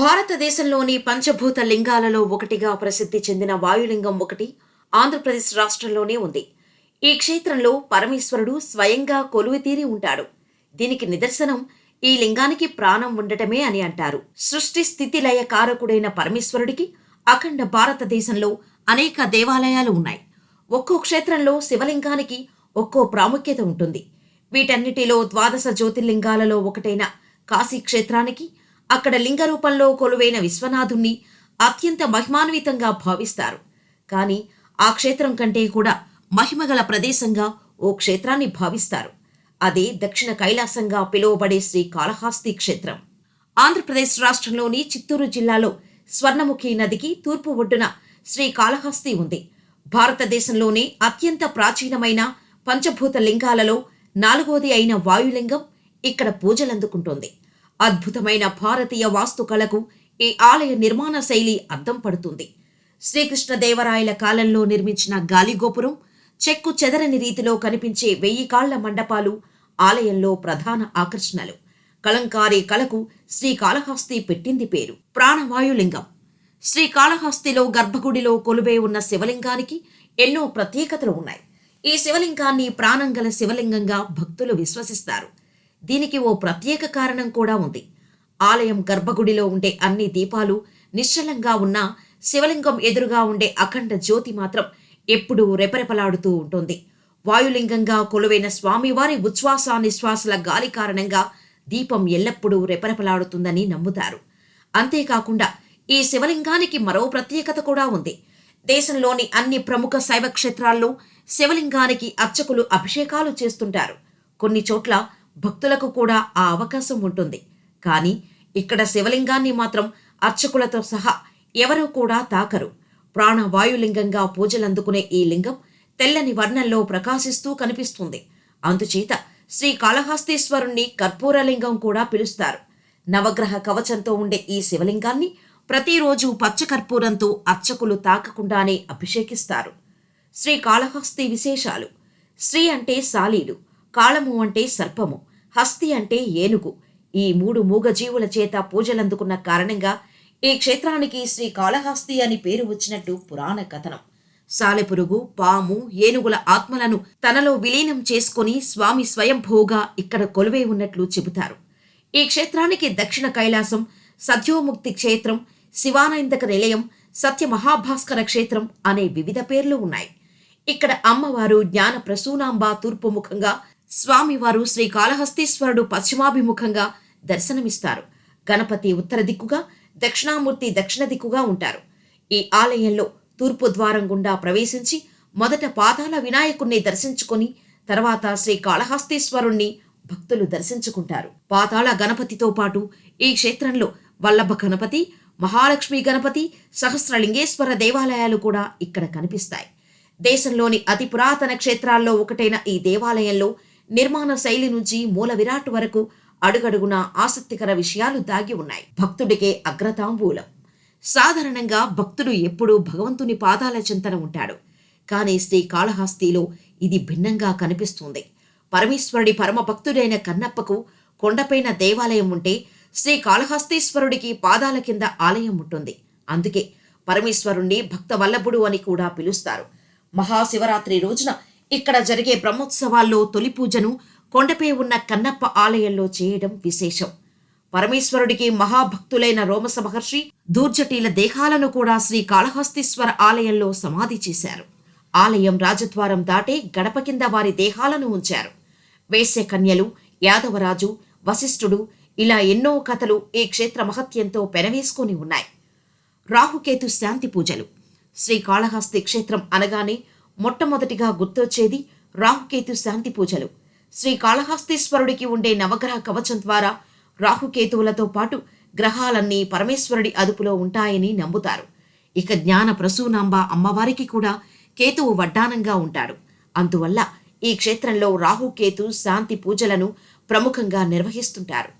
భారతదేశంలోని పంచభూత లింగాలలో ఒకటిగా ప్రసిద్ధి చెందిన వాయులింగం ఒకటి ఆంధ్రప్రదేశ్ రాష్ట్రంలోనే ఉంది. ఈ క్షేత్రంలో పరమేశ్వరుడు స్వయంగా కొలువుతీరి ఉంటాడు. దీనికి నిదర్శనం ఈ లింగానికి ప్రాణం ఉండటమే అని అంటారు. సృష్టి స్థితి లయ కారకుడైన పరమేశ్వరుడికి అఖండ భారతదేశంలో అనేక దేవాలయాలు ఉన్నాయి. ఒక్కో క్షేత్రంలో శివలింగానికి ఒక్కో ప్రాముఖ్యత ఉంటుంది. వీటన్నిటిలో ద్వాదశ జ్యోతిర్లింగాలలో ఒకటైన కాశీ క్షేత్రానికి అక్కడ లింగ రూపంలో కొలువైన విశ్వనాథుణ్ణి అత్యంత మహిమాన్వితంగా భావిస్తారు. కానీ ఆ క్షేత్రం కంటే కూడా మహిమగల ప్రదేశంగా ఓ క్షేత్రాన్ని భావిస్తారు. అదే దక్షిణ కైలాసంగా పిలువబడే శ్రీ కాళహస్తి క్షేత్రం. ఆంధ్రప్రదేశ్ రాష్ట్రంలోని చిత్తూరు జిల్లాలో స్వర్ణముఖి నదికి తూర్పు ఒడ్డున శ్రీ కాళహస్తి ఉంది. భారతదేశంలోనే అత్యంత ప్రాచీనమైన పంచభూత లింగాలలో నాలుగోది అయిన వాయులింగం ఇక్కడ పూజలందుకుంటోంది. అద్భుతమైన భారతీయ వాస్తుకళకు ఈ ఆలయ నిర్మాణ శైలి అద్దం పడుతుంది. శ్రీకృష్ణదేవరాయల కాలంలో నిర్మించిన గాలిగోపురం చెక్కు చెదరని రీతిలో కనిపించే వెయ్యి కాళ్ళ మండపాలు ఆలయంలో ప్రధాన ఆకర్షణలు. కలంకారీ కళకు శ్రీకాళహస్తి పెట్టింది పేరు. ప్రాణవాయులింగం. శ్రీకాళహస్తిలో గర్భగుడిలో కొలువే ఉన్న శివలింగానికి ఎన్నో ప్రత్యేకతలు ఉన్నాయి. ఈ శివలింగాన్ని ప్రాణంగల శివలింగంగా భక్తులు విశ్వసిస్తారు. దీనికి ఓ ప్రత్యేక కారణం కూడా ఉంది. ఆలయం గర్భగుడిలో ఉండే అన్ని దీపాలు నిశ్చలంగా ఉన్నా శివలింగం ఎదురుగా ఉండే అఖండ జ్యోతి మాత్రం ఎప్పుడూ రెపరెపలాడుతూ ఉంటుంది. వాయులింగంగా కొలువైన స్వామివారి ఉచ్ఛ్వాస నిశ్వాసల గాలి కారణంగా దీపం ఎల్లప్పుడూ రెపరెపలాడుతుందని నమ్ముతారు. అంతేకాకుండా ఈ శివలింగానికి మరో ప్రత్యేకత కూడా ఉంది. దేశంలోని అన్ని ప్రముఖ శైవ క్షేత్రాల్లో శివలింగానికి అర్చకులు అభిషేకాలు చేస్తుంటారు. కొన్ని చోట్ల భక్తులకు కూడా ఆ అవకాశం ఉంటుంది. కానీ ఇక్కడ శివలింగాన్ని మాత్రం అర్చకులతో సహా ఎవరూ కూడా తాకరు. ప్రాణవాయులింగంగా పూజలందుకునే ఈ లింగం తెల్లని వర్ణంలో ప్రకాశిస్తూ కనిపిస్తుంది. అందుచేత శ్రీ కాళహస్తీశ్వరుణ్ణి కర్పూరలింగం కూడా పిలుస్తారు. నవగ్రహ కవచంతో ఉండే ఈ శివలింగాన్ని ప్రతిరోజు పచ్చకర్పూరంతో అర్చకులు తాకకుండానే అభిషేకిస్తారు. శ్రీ కాళహస్తి విశేషాలు. శ్రీ అంటే సాలీడు కాళము అంటే సర్పము హస్తి అంటే ఏనుగు. ఈ మూడు మూగజీవుల చేత పూజలందుకున్న కారణంగా ఈ క్షేత్రానికి శ్రీ కాళహస్తి అని పేరు వచ్చినట్టు పురాణ కథనం. సాలెపురుగు పాము ఏనుగుల ఆత్మలను తనలో విలీనం చేసుకుని స్వామి స్వయంభూగా ఇక్కడ కొలువై ఉన్నట్లు చెబుతారు. ఈ క్షేత్రానికి దక్షిణ కైలాసం సత్యోముక్తి క్షేత్రం శివానందక నిలయం సత్య మహాభాస్కర క్షేత్రం అనే వివిధ పేర్లు ఉన్నాయి. ఇక్కడ అమ్మవారు జ్ఞాన ప్రసూనాంబ తూర్పు ముఖంగా స్వామివారు శ్రీ కాళహస్తీశ్వరుడు పశ్చిమాభిముఖంగా దర్శనమిస్తారు. గణపతి ఉత్తర దిక్కుగా దక్షిణామూర్తి దక్షిణ దిక్కుగా ఉంటారు. ఈ ఆలయంలో తూర్పు ద్వారం గుండా ప్రవేశించి మొదట పాతాల వినాయకుణ్ణి దర్శించుకొని తర్వాత శ్రీ కాళహస్తీశ్వరుణ్ణి భక్తులు దర్శించుకుంటారు. పాతాళ గణపతితో పాటు ఈ క్షేత్రంలో వల్లభ గణపతి మహాలక్ష్మి గణపతి సహస్రలింగేశ్వర దేవాలయాలు కూడా ఇక్కడ కనిపిస్తాయి. దేశంలోని అతి పురాతన క్షేత్రాల్లో ఒకటైన ఈ దేవాలయంలో నిర్మాణ శైలి నుంచి మూల విరాట్ వరకు అడుగడుగున ఆసక్తికర విషయాలు దాగి ఉన్నాయి. భక్తుడికే అగ్రతాంబూలం. సాధారణంగా భక్తుడు ఎప్పుడూ భగవంతుని పాదాల చింతన ఉంటాడు. కానీ శ్రీ కాళహస్తిలో ఇది భిన్నంగా కనిపిస్తుంది. పరమేశ్వరుడి పరమ భక్తుడైన కన్నప్పకు కొండపైన దేవాలయం ఉంటే శ్రీ కాళహస్తీశ్వరుడికి పాదాల కింద ఆలయం ఉంటుంది. అందుకే పరమేశ్వరుణ్ణి భక్త వల్లభుడు అని కూడా పిలుస్తారు. మహాశివరాత్రి రోజున ఇక్కడ జరిగే బ్రహ్మోత్సవాల్లో తొలి పూజను కొండపై ఉన్న కన్నప్ప ఆలయంలో చేయడం విశేషం. పరమేశ్వరుడికి మహాభక్తులైన రోమస మహర్షి దూర్జటీల దేహాలను కూడా శ్రీ కాళహస్తీశ్వర ఆలయంలో సమాధి చేశారు. ఆలయం రాజద్వారం దాటే గడప కింద వారి దేహాలను ఉంచారు. వేశ్య కన్యలు యాదవరాజు వశిష్ఠుడు ఇలా ఎన్నో కథలు ఈ క్షేత్ర మహత్యంతో పెనవేసుకొని ఉన్నాయి. రాహుకేతు శాంతి పూజలు. శ్రీ కాళహస్తి క్షేత్రం అనగానే మొట్టమొదటిగా గుర్తొచ్చేది రాహుకేతు శాంతి పూజలు. శ్రీ కాళహస్తీశ్వరుడికి ఉండే నవగ్రహ కవచం ద్వారా రాహుకేతువులతో పాటు గ్రహాలన్నీ పరమేశ్వరుడి అదుపులో ఉంటాయని నమ్ముతారు. ఇక జ్ఞాన ప్రసూనాంబ అమ్మవారికి కూడా కేతువు వడ్డానంగా ఉంటాడు. అందువల్ల ఈ క్షేత్రంలో రాహుకేతు శాంతి పూజలను ప్రముఖంగా నిర్వహిస్తుంటారు.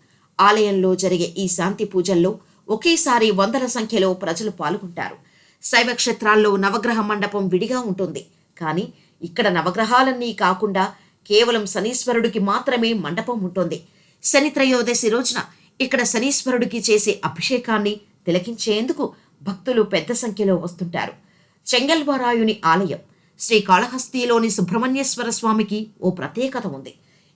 ఆలయంలో జరిగే ఈ శాంతి పూజల్లో ఒకేసారి వందల సంఖ్యలో ప్రజలు పాల్గొంటారు. శైవక్షేత్రాల్లో నవగ్రహ మండపం విడిగా ఉంటుంది. కానీ ఇక్కడ నవగ్రహాలన్నీ కాకుండా కేవలం శనీశ్వరుడికి మాత్రమే మండపం ఉంటుంది. శని త్రయోదశి రోజున ఇక్కడ శనీశ్వరుడికి చేసే అభిషేకాన్ని తిలకించేందుకు భక్తులు పెద్ద సంఖ్యలో వస్తుంటారు. చెంగల్వరాయుని ఆలయం శ్రీ కాళహస్తిలోని సుబ్రహ్మణ్యేశ్వర స్వామికి ఓ ప్రత్యేకత ఉంది.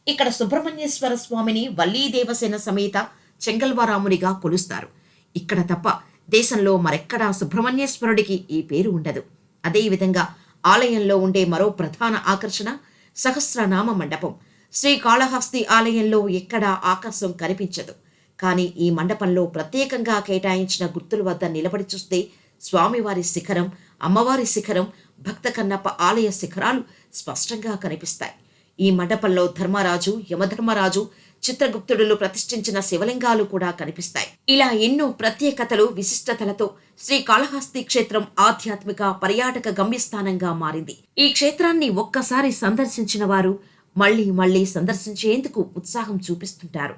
ఇక్కడ సుబ్రహ్మణ్యేశ్వర స్వామిని వల్లీ దేవసేన సమేత చెంగల్వరామునిగా కొలుస్తారు. ఇక్కడ తప్ప దేశంలో మరెక్కడా సుబ్రహ్మణ్యేశ్వరుడికి ఈ పేరు ఉండదు. అదేవిధంగా ఆలయంలో ఉండే మరో ప్రధాన ఆకర్షణ సహస్రనామ మండపం. శ్రీ కాళహస్తి ఆలయంలో ఎక్కడా ఆకాశం కనిపించదు. కానీ ఈ మండపంలో ప్రత్యేకంగా కేటాయించిన గుర్తుల వద్ద నిలబడి చూస్తే స్వామివారి శిఖరం అమ్మవారి శిఖరం భక్త కన్నప్ప ఆలయ శిఖరాలు స్పష్టంగా కనిపిస్తాయి. ఈ మండపంలో ధర్మరాజు యమధర్మరాజు చిత్రగుప్తుడులు ప్రతిష్ఠించిన శివలింగాలు కూడా కనిపిస్తాయి. ఇలా ఎన్నో ప్రత్యేకతలు విశిష్టతలతో శ్రీ కాళహస్తి క్షేత్రం ఆధ్యాత్మిక పర్యాటక గమ్యస్థానంగా మారింది. ఈ క్షేత్రాన్ని ఒక్కసారి సందర్శించిన వారు మళ్ళీ మళ్ళీ సందర్శించేందుకు ఉత్సాహం చూపిస్తుంటారు.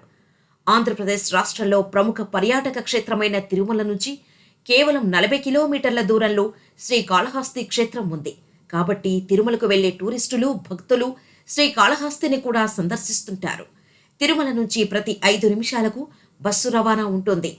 ఆంధ్రప్రదేశ్ రాష్ట్రంలో ప్రముఖ పర్యాటక క్షేత్రమైన తిరుమల నుంచి కేవలం నలభై కిలోమీటర్ల దూరంలో శ్రీ కాళహస్తి క్షేత్రం ఉంది. కాబట్టి తిరుమలకు వెళ్ళే టూరిస్టులు భక్తులు శ్రీ కాళహస్తిని కూడా సందర్శిస్తుంటారు. తిరుమల నుంచి ప్రతి ఐదు నిమిషాలకు బస్సు రవాణా ఉంటుంది.